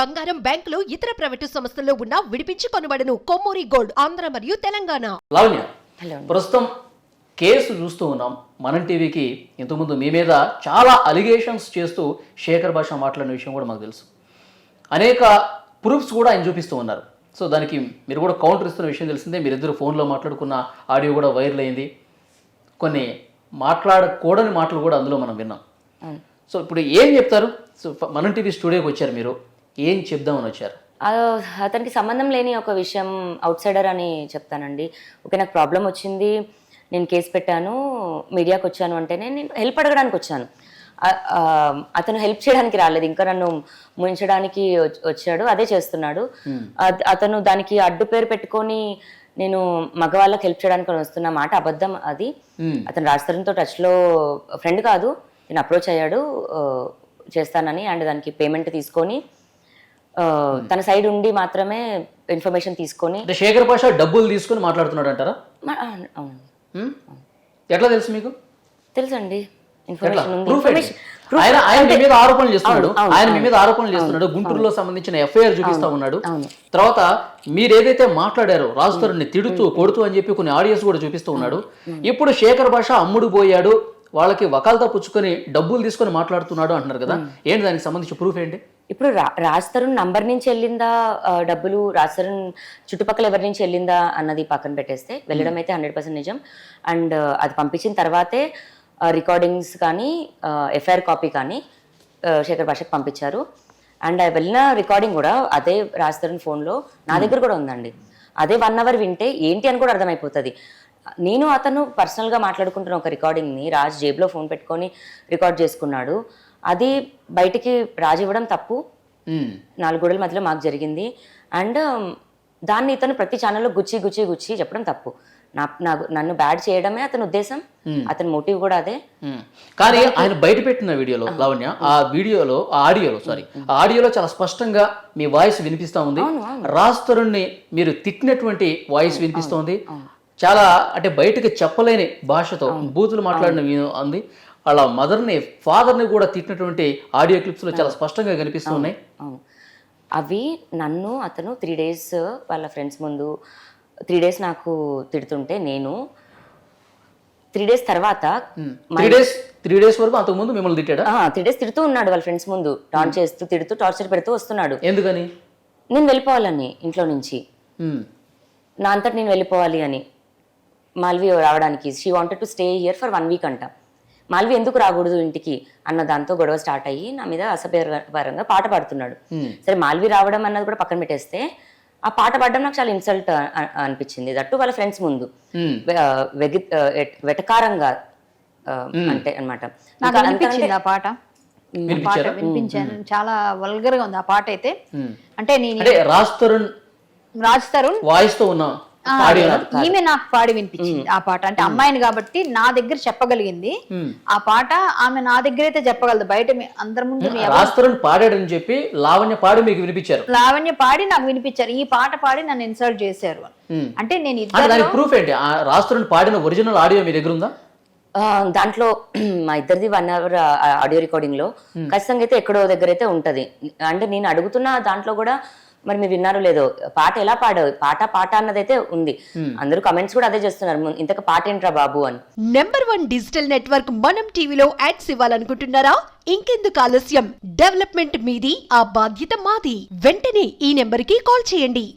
బంగారం బ్యాంకులు ఇతర ప్రైవేటు సంస్థల్లో ఉన్న విడిపించి కొనబడను. కొమ్మూరి గోల్డ్ ఆంధ్ర మరియు తెలంగాణ. లావణ్య. ప్రస్తుతం కేసు చూస్తూ ఉన్నాం. మనం టీవీకి ఇంతకుముందు మీ మీద చాలా అలిగేషన్స్ చేస్తూ శేఖర్ భాష మాట్లాడిన విషయం కూడా మాకు తెలుసు. అనేక ప్రూఫ్స్ కూడా ఆయన చూపిస్తూ ఉన్నారు. సో దానికి మీరు కూడా కౌంటర్ ఇస్తున్న విషయం తెలిసిందే. మీరిద్దరు ఫోన్లో మాట్లాడుకున్న ఆడియో కూడా వైరల్ అయింది. కొన్ని మాట్లాడకూడని మాటలు కూడా అందులో మనం విన్నాం. సో ఇప్పుడు ఏం చెప్తారు? సో మనం టీవీ స్టూడియోకి వచ్చారు మీరు. ఏం చెప్దామని వచ్చారు? అతనికి సంబంధం లేని ఒక విషయం అవుట్ సైడర్ అని చెప్తానండి. ఓకే నాకు ప్రాబ్లం వచ్చింది. నేను కేసు పెట్టాను. మీడియాకి వచ్చాను అంటేనే నేను హెల్ప్ అడగడానికి వచ్చాను. అతను హెల్ప్ చేయడానికి రాలేదు. ఇంకా నన్ను ముంచడానికి వచ్- వచ్చాడు. అదే చేస్తున్నాడు. అత- అతను దానికి అడ్డు పేరు పెట్టుకొని నేను మగవాళ్ళకి హెల్ప్ చేయడానికి వస్తున్న మాట అబద్ధం అది. అతను రాజస్థాన్తో టచ్లో ఫ్రెండ్ కాదు. నేను అప్రోచ్ అయ్యాడు. చేస్తానని అండ్ దానికి పేమెంట్ తీసుకొని తన సైడ్ ఉండి మాత్రమే ఇన్ఫర్మేషన్ తీసుకొని అంటే శేఖర్ భాష డబ్బులు తీసుకుని మాట్లాడుతున్నాడు అంటారా అవును? ఎట్లా తెలుసు మీకు? తెలుసండి? ఇన్ఫర్మేషన్ ఆయన ఆయన మీ మీద ఆరోపణలు చేస్తున్నాడు. ఆయన మీ. మీద ఆరోపణలు చేస్తున్నాడు. గుంటూరులో సంబంధించిన ఎఫ్ఐఆర్ చూపిస్తా ఉన్నాడు. తర్వాత మీరు ఏదైతే మాట్లాడారో తిడుతూ కొడుతూ అని చెప్పి కొన్ని ఆడియోస్ కూడా చూపిస్తూ ఉన్నాడు. ఇప్పుడు శేఖర్ భాష అమ్ముడు పోయాడు. వాళ్ళకి వకాలతో పుచ్చుకొని డబ్బులు తీసుకొని మాట్లాడుతున్నాడు అంటున్నారు కదా. ఏంటి దానికి సంబంధించి ప్రూఫ్ ఏంటి? ఇప్పుడు రా- రాజ్ తరుణ్ నంబర్ నుంచి వెళ్ళిందా? డబ్బులు రాజ్ తరుణ్ చుట్టుపక్కల ఎవరి నుంచి వెళ్ళిందా అన్నది పక్కన పెట్టేస్తే వెళ్ళడం అయితే హండ్రెడ్ పర్సెంట్ నిజం. అండ్ అది పంపించిన తర్వాతే రికార్డింగ్స్ కానీ ఎఫ్ఐఆర్ కాపీ కానీ శేఖర్ భాషకు పంపించారు. అండ్ వెళ్ళిన రికార్డింగ్ కూడా అదే రాజ్ తరుణ్ ఫోన్లో నా దగ్గర కూడా ఉందండి. అదే వన్ అవర్ వింటే ఏంటి అని కూడా అర్థమైపోతుంది. నేను అతను పర్సనల్గా మాట్లాడుకుంటున్న ఒక రికార్డింగ్ని రాజ్ జేబులో ఫోన్ పెట్టుకొని రికార్డ్ చేసుకున్నాడు. అది బయటికి రాజ్ ఇవ్వడం తప్పు. నాలుగు గోడల మధ్యలో మాకు జరిగింది. అండ్ దాన్ని ఇతను ప్రతి ఛానల్లో గుచ్చి గుచ్చి గుచ్చి చెప్పడం తప్పు. నా నన్ను బ్యాడ్ చేయడమే అతని ఉద్దేశం. అతని మోటివ్ కూడా అదే. కానీ ఆయన బయట పెట్టిన వీడియోలో లావణ్య ఆ వీడియోలో ఆడియోలో సారీ ఆడియోలో చాలా స్పష్టంగా మీ వాయిస్ వినిపిస్తా ఉంది. రాజ్ తరుణ్ని మీరు తిట్టినటువంటి వాయిస్ వినిపిస్తోంది చాలా అంటే బయటకు చెప్పలేని భాషతో బూతులు మాట్లాడిన ఉంది వాళ్ళ మదర్ని ఫాదర్ని కూడా తిట్టినటువంటి ఆడియో క్లిప్స్లో చాలా స్పష్టంగా కనిపిస్తున్నాయి అవి నన్ను అతను త్రీ డేస్ వాళ్ళ ఫ్రెండ్స్ ముందు త్రీ డేస్ నాకు తిడుతుంటే నేను త్రీ డేస్ తర్వాత త్రీ డేస్ త్రీ డేస్ వరకు అంతకుముందు మిమ్మల్ని తిట్టాడా? త్రీ డేస్ తిడుతూ ఉన్నాడు వాళ్ళ ఫ్రెండ్స్ ముందు. టాన్ చేస్తూ తిడుతూ టార్చర్ పెడుతూ వస్తున్నాడు. ఎందుకని? నేను వెళ్ళిపోవాలని ఇంట్లో నుంచి. హ్మ్. నా అంతటి నేను వెళ్ళిపోవాలి అని. మాల్వి రావడానికి. She wanted to stay here for one week అంట. మాల్వి ఎందుకు రాకూడదు ఇంటికి? అన్న దాంతో గొడవ స్టార్ట్ అయ్యి నా మీద అసభ్యకరంగా పాట పాడుతున్నాడు. సరే మాల్వి రావడం అన్నది కూడా పక్కన పెట్టేస్తే ఆ పాట పాడడం నాకు చాలా ఇన్సల్ట్ అనిపించింది. దట్టు వాళ్ళ ఫ్రెండ్స్ ముందు. ఎట్- వెటకారంగా ఆ, అంటే అనమాట నాకు వినిపించింది ఆ పాట. ఆ పాట వినిపించాను. చాలా వల్గర్గా ఉంది ఆ పాట అయితే. అంటే నేను అంటే రాజ్ తరుణ్ రాజ్ తరుణ్. వాయిస్తో ఉన్న ఈమె నాకు పాడి వినిపించింది ఆ పాట. అంటే అమ్మాయిని కాబట్టి నా దగ్గర చెప్పగలిగింది. ఆ పాట ఆమె నా దగ్గర అయితే చెప్పగలదు. బయట మీ- అందరి ముందు తరుణ్ పాడాడని చెప్పి లావణ్య పాడి మీకు వినిపించారు. లావణ్య పాడి నాకు వినిపించారు. ఈ పాట పాడి నన్ను ఇన్సల్ట్ చేశారు. అంటే నేను దానికి ప్రూఫ్ ఏంటి? తరుణ్ పాడిన ఒరిజినల్ ఆడియో మీ దగ్గర ఉందా? ఆ, దాంట్లో మా ఇద్దరిది వన్ అవర్ ఆడియో రికార్డింగ్లో ఖచ్చితంగా అయితే ఎక్కడో దగ్గర అయితే ఉంటది. అంటే నేను అడుగుతున్న దాంట్లో కూడా మరి మీరు విన్నారో లేదో పాట ఎలా పాడావు? పాట పాట అన్నదైతే ఉంది. అందరూ కమెంట్స్ కూడా అదే చేస్తున్నారు. "ము- ఇంతక పాట ఏంట్రా బాబు అని. నెంబర్ వన్ డిజిటల్ నెట్వర్క్ మనం టీవీలో యాడ్స్ ఇవ్వాలనుకుంటున్నారా? ఇంకెందుకు ఆలస్యం? డెవలప్మెంట్ మీది ఆ బాధ్యత మాది. వెంటనే ఈ నెంబర్కి కాల్ చేయండి.